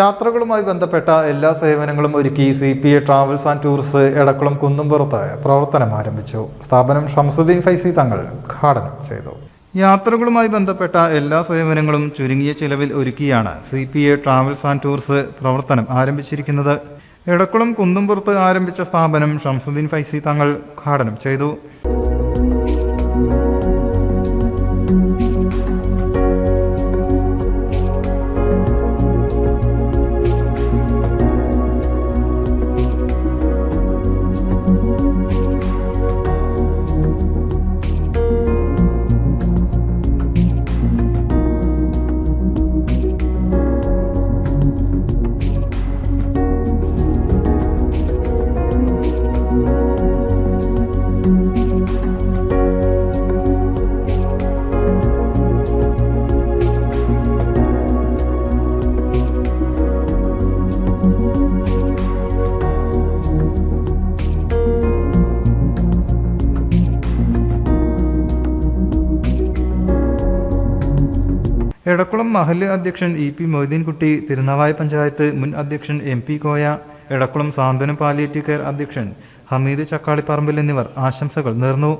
യാത്രകളുമായി ബന്ധപ്പെട്ട എല്ലാ സേവനങ്ങളും ഒരുക്കി C P A travels and tours Edakkulam Kunnumpurathu പ്രവർത്തനം ആരംഭിച്ചു. സ്ഥാപനം ഷംസുദ്ദീൻ ഫൈസി തങ്ങൾ ഉദ്ഘാടനം ചെയ്തു. യാത്രകളുമായി ബന്ധപ്പെട്ട എല്ലാ സേവനങ്ങളും ചുരുങ്ങിയ ചിലവിൽ ഒരുക്കിയാണ് C P A travels and tours പ്രവർത്തനം ആരംഭിച്ചിരിക്കുന്നത്. എടക്കുളം കുന്നുംപുറത്ത് ആരംഭിച്ച സ്ഥാപനം ഷംസുദ്ദീൻ ഫൈസി തങ്ങൾ ഉദ്ഘാടനം ചെയ്തു. എടക്കുളം മഹല്ല് അധ്യക്ഷൻ ഇ പി മൊയ്തീൻകുട്ടി തിരുനാവായ പഞ്ചായത്ത് മുൻ അധ്യക്ഷൻ M P Koya Edakkulam Santhwanam palliative care അധ്യക്ഷൻ ഹമീദ് ചക്കാളിപ്പറമ്പിൽ എന്നിവർ ആശംസകൾ നേർന്നു.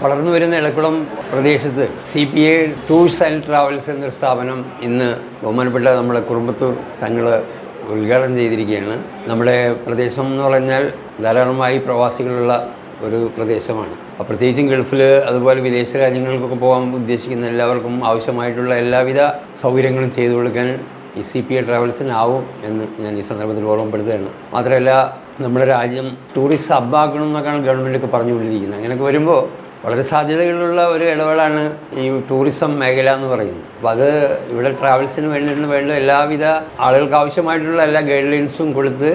വളർന്നു വരുന്ന എടക്കുളം പ്രദേശത്ത് C P I tours and travels എന്നൊരു സ്ഥാപനം ഇന്ന് ബഹുമാനപ്പെട്ട നമ്മുടെ കുറുമ്പത്തൂർ തങ്ങൾ ഉദ്ഘാടനം ചെയ്തിരിക്കുകയാണ്. നമ്മുടെ പ്രദേശം എന്ന് പറഞ്ഞാൽ ധാരാളമായി പ്രവാസികളുള്ള ഒരു പ്രദേശമാണ്. പ്രത്യേകിച്ചും ഗൾഫിൽ അതുപോലെ വിദേശ രാജ്യങ്ങൾക്കൊക്കെ പോകാൻ ഉദ്ദേശിക്കുന്ന എല്ലാവർക്കും ആവശ്യമായിട്ടുള്ള എല്ലാവിധ സൗകര്യങ്ങളും ചെയ്തു കൊടുക്കാൻ ഈ സി പി ഐ ട്രാവൽസിനാവും എന്ന് ഞാൻ ഈ സന്ദർഭത്തിൽ ഓർമ്മപ്പെടുത്തുകയാണ്. മാത്രമല്ല നമ്മുടെ രാജ്യം ടൂറിസ്റ്റ് ഹബ്ബാക്കണം എന്നൊക്കെയാണ് ഗവൺമെന്റൊക്കെ പറഞ്ഞുകൊണ്ടിരിക്കുന്നത്. അങ്ങനെയൊക്കെ വരുമ്പോൾ വളരെ സാധ്യതകളുള്ള ഒരു ഇടവേളാണ് ഈ ടൂറിസം മേഖല എന്ന് പറയുന്നത്. അപ്പോൾ അത് ഇവിടെ ട്രാവൽസിന് വേണ്ടിയിട്ട് വേണ്ട എല്ലാവിധ ആളുകൾക്ക് ആവശ്യമായിട്ടുള്ള എല്ലാ ഗൈഡ് ലൈൻസും കൊടുത്ത്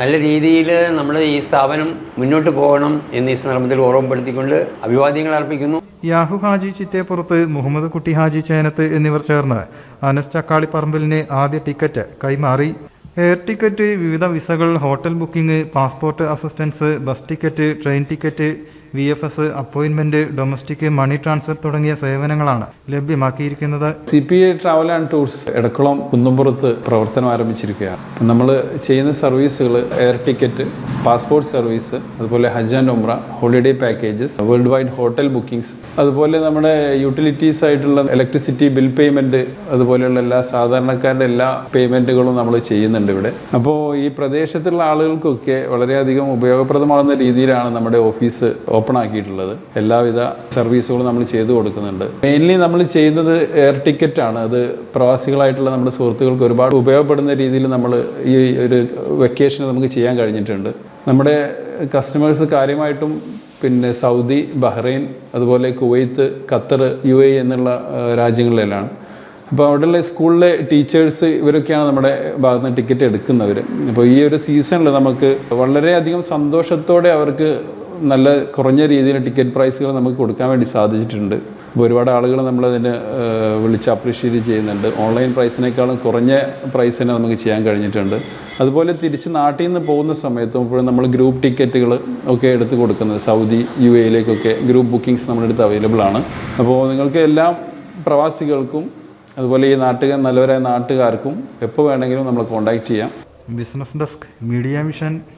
നല്ല രീതിയിൽ നമ്മുടെ ഈ സ്ഥാപനം മുന്നോട്ട് പോകണം എന്ന് ഈ സന്ദർഭത്തിൽ ഓർമ്മപ്പെടുത്തിക്കൊണ്ട് അഭിവാദ്യങ്ങൾ അർപ്പിക്കുന്നു. യാഹു ഹാജി ചിറ്റേപ്പുറത്ത് മുഹമ്മദ് കുട്ടി ഹാജി ചേനത്ത് എന്നിവർ ചേർന്ന് അനസ് ചക്കാളിപ്പറമ്പലിന് ആദ്യ ടിക്കറ്റ് കൈമാറി. എയർ ടിക്കറ്റ് വിവിധ വിസകൾ hotel booking passport assistance bus ticket train ticket V F S അപ്പോയിൻമെന്റ് domestic money transfer തുടങ്ങിയ സേവനങ്ങളാണ് ലഭ്യമാക്കിയിരിക്കുന്നത്. C P I travel and tours Edakkulam Kunnumpurathu പ്രവർത്തനം ആരംഭിച്ചിരിക്കുകയാണ്. നമ്മൾ ചെയ്യുന്ന സർവീസുകൾ എയർ ടിക്കറ്റ് പാസ്പോർട്ട് സർവീസ് അതുപോലെ Hajj and Umrah holiday packages worldwide hotel bookings അതുപോലെ നമ്മുടെ യൂട്ടിലിറ്റീസ് ആയിട്ടുള്ള ഇലക്ട്രിസിറ്റി ബിൽ പേയ്മെന്റ് അതുപോലെയുള്ള എല്ലാ സാധാരണക്കാരുടെ എല്ലാ പേയ്മെന്റുകളും നമ്മൾ ചെയ്യുന്നുണ്ട് ഇവിടെ. അപ്പോൾ ഈ പ്രദേശത്തുള്ള ആളുകൾക്കൊക്കെ വളരെയധികം ഉപയോഗപ്രദമാകുന്ന രീതിയിലാണ് നമ്മുടെ ഓഫീസ് ഓപ്പൺ ആക്കിയിട്ടുള്ളത് എല്ലാവിധ സർവീസുകളും നമ്മൾ ചെയ്തു കൊടുക്കുന്നുണ്ട്. മെയിൻലി നമ്മൾ ചെയ്യുന്നത് എയർ ടിക്കറ്റ് ആണ്. അത് പ്രവാസികളായിട്ടുള്ള നമ്മുടെ സുഹൃത്തുക്കൾക്ക് ഒരുപാട് ഉപയോഗപ്പെടുന്ന രീതിയിൽ നമ്മൾ ഈ ഒരു വെക്കേഷൻ നമുക്ക് ചെയ്യാൻ കഴിഞ്ഞിട്ടുണ്ട്. നമ്മുടെ കസ്റ്റമേഴ്സ് കാര്യമായിട്ടും പിന്നെ സൗദി ബഹ്റൈൻ അതുപോലെ കുവൈത്ത് ഖത്തർ യു എ എന്നുള്ള രാജ്യങ്ങളിലാണ് അപ്പോൾ അവിടെയുള്ള സ്കൂളിലെ ടീച്ചേഴ്സ് ഇവരൊക്കെയാണ് നമ്മുടെ ഭാഗത്ത് നിന്ന് ടിക്കറ്റ് എടുക്കുന്നവർ അപ്പോൾ ഈ ഒരു സീസണിൽ നമുക്ക് വളരെയധികം സന്തോഷത്തോടെ അവർക്ക് നല്ല കുറഞ്ഞ രീതിയിൽ ടിക്കറ്റ് പ്രൈസുകൾ നമുക്ക് കൊടുക്കാൻ വേണ്ടി സാധിച്ചിട്ടുണ്ട്. അപ്പോൾ ഒരുപാട് ആളുകൾ നമ്മളതിന് വിളിച്ച് അപ്രീഷിയേറ്റ് ചെയ്യുന്നുണ്ട്. ഓൺലൈൻ പ്രൈസിനേക്കാളും കുറഞ്ഞ പ്രൈസ് തന്നെ നമുക്ക് ചെയ്യാൻ കഴിഞ്ഞിട്ടുണ്ട്. അതുപോലെ തിരിച്ച് നാട്ടിൽ നിന്ന് പോകുന്ന സമയത്തും ഇപ്പോഴും നമ്മൾ ഗ്രൂപ്പ് ടിക്കറ്റുകൾ ഒക്കെ എടുത്ത് കൊടുക്കുന്നത്. സൗദി യു എയിലേക്കൊക്കെ ഗ്രൂപ്പ് ബുക്കിംഗ്സ് നമ്മുടെ അടുത്ത് അവൈലബിൾ ആണ്. അപ്പോൾ നിങ്ങൾക്ക് എല്ലാ പ്രവാസികൾക്കും അതുപോലെ ഈ നാട്ടുകാർ നല്ലവരായ നാട്ടുകാർക്കും എപ്പോൾ വേണമെങ്കിലും നമ്മൾ കോൺടാക്റ്റ് ചെയ്യാം. Business desk media mission